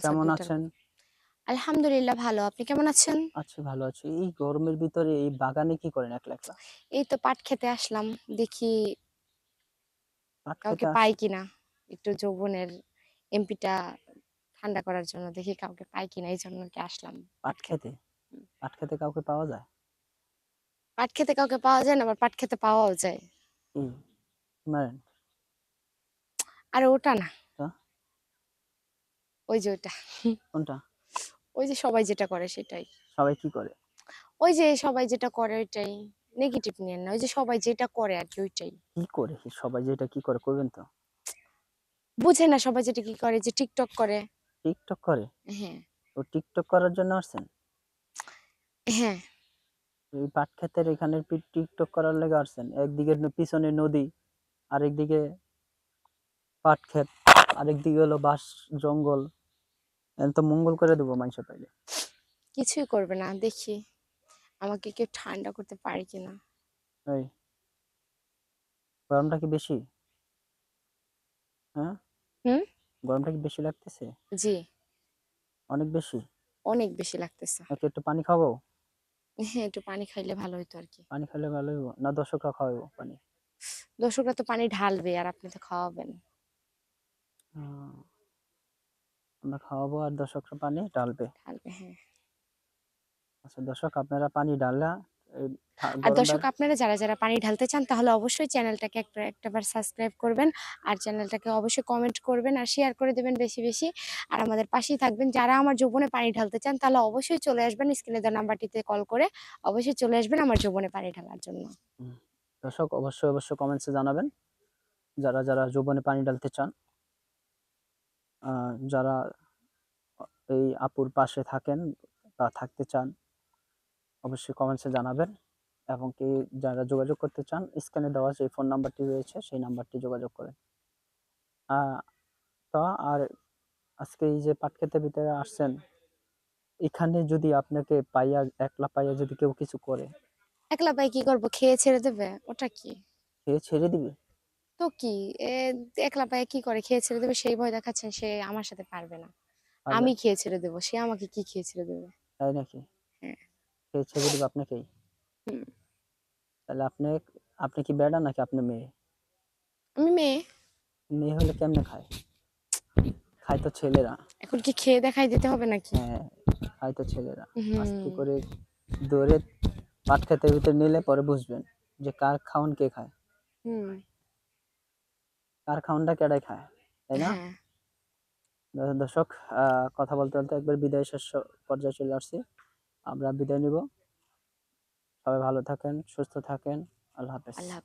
কেমন আছেন? আলহামদুলিল্লাহ ভালো। আপনি কেমন আছেন? আছি ভালো আছি। এই গরমের ভিতরে এই বাগানে কি করেন একলা একলা? এই তো পাট খেতে আসলাম। দেখি পাট কাউকে আস- পাই কিনা। একটু যৌবনের এমপিটা ঠান্ডা করার জন্য দেখি কাউকে পাই কিনা এই জন্য কি আসলাম পাট খেতে। পাট খেতে কাউকে পাওয়া যায়? পাট খেতে কাউকে পাওয়া যায় না আবার পাট খেতে পাওয়াও যায়। মারেন। আর ওটা না? ওই যে ওটা কোনটা? ওই যে সবাই যেটা করে সেটাই। সবাই কি করে? ওই যে সবাই যেটা করে ওইটাই। নেগেটিভ নিয়েন না ওই যে সবাই যেটা করে আর কি ওইটাই। কি করে সবাই যেটা কি করে করবেন তো? বুঝে না সবাই যেটা কি করে যে টিকটক করে। টিকটক করে? হ্যাঁ। ও টিকটক করার জন্য আসছেন? হ্যাঁ। এই পাট ক্ষেতের এখানে টিকটক করার লেগে আসছেন? একদিকে পিছনে নদী আরেকদিকে পাট ক্ষেত আরেকদিকে হলো বাস জঙ্গল। তো মঙ্গল করে দেবো মানুষের পাইলে। কিছুই করবে না দেখি আমাকে কেউ ঠান্ডা করতে পারে কিনা। এই গরমটা কি বেশি? হ্যাঁ? হুম? গরমটা কি বেশি লাগতেছে? জি। অনেক বেশি? অনেক বেশি লাগতেছে। নাকি একটু পানি খাব? হ্যাঁ একটু পানি খাইলে ভালো হইতো আর কি। পানি খেলে ভালো হইব? না দর্শকরা খাওয়াবো পানি? দর্শকরা তো পানি ঢালবে আর আপনি তো খাওয়াবেন। আহ, আমরা খাওয়াবো আর দর্শকরা পানি ঢালবে। ঢালবে হ্যাঁ। আচ্ছা দর্শক আপনারা পানি ঠা- আর দর্শক আপনারা যারা যারা পানি ঢালতে চান তাহলে অবশ্যই চ্যানেলটাকে একটা একটাবার সাবস্ক্রাইব করবেন আর চ্যানেলটাকে অবশ্যই কমেন্ট করবেন আর শেয়ার করে দেবেন বেশি বেশি। আর আমাদের পাশেই থাকবেন। যারা আমার যৌবনে পানি ঢালতে চান তাহলে অবশ্যই চলে আসবেন স্ক্রিনে দেওয়া নাম্বারটিতে কল করে। অবশ্যই চলে আসবেন আমার যৌবনে পানি ঢালার জন্য। দর্শক অবশ্যই অবশ্যই কমেন্টসে জানাবেন। যারা যারা যৌবনে পানি ঢালতে চান যারা এই আপুর পাশে থাকেন বা থাকতে চান অবশ্যই কমেন্টসে জানাবেন এবং কি যারা যোগাযোগ করতে চান স্ক্যানে দেওয়া যে ফোন নাম্বারটি রয়েছে সেই নাম্বারটি যোগাযোগ করেন। তো আর আজকে এই যে পাটক্ষেতের ভিতরে আসছেন এখানে যদি আপনাকে পাইয়া একলা পাইয়া যদি কেউ কিছু করে একলা পাই কি করব? খেয়ে ছেড়ে দেবে? ওটা কি? খেয়ে ছেড়ে দিবে? তো কি? এ একলা পায়ে কি করে খেয়ে ছেড়ে দেবে? সেই ভয় দেখাচ্ছেন সে আমার সাথে পারবে না। আমি খেয়ে ছেড়ে দেবো সে আমাকে কি খেয়ে ছেড়ে দেবে? তাই নাকি? হ্যাঁ। কে ছেড়ে দিবে আপনাকেই তাহলে আপনি আপনি কি বেড়া নাকি আপনি মেয়ে? আমি মেয়ে। মেয়ে হলে কেমনে খায়? খায় তো ছেলেরা। এখন কি খেয়ে দেখাই দিতে হবে নাকি? হ্যাঁ খায় তো ছেলেরা। আস্তে করে দৌড়ে পাট খেতের ভিতরে নিলে পরে বুঝবেন যে কার খাওন কে খায়। হুম। কার খাওনটা কেডাই খায় তাই না? হ্যাঁ। দর্শক আহ, কথা বলতে বলতে একবার বিদায় শেষ পর্যায়ে চলে আসছি। আমরা বিদায় নিব। সবাই ভালো থাকেন সুস্থ থাকেন। আল্লাহ হাফেজ।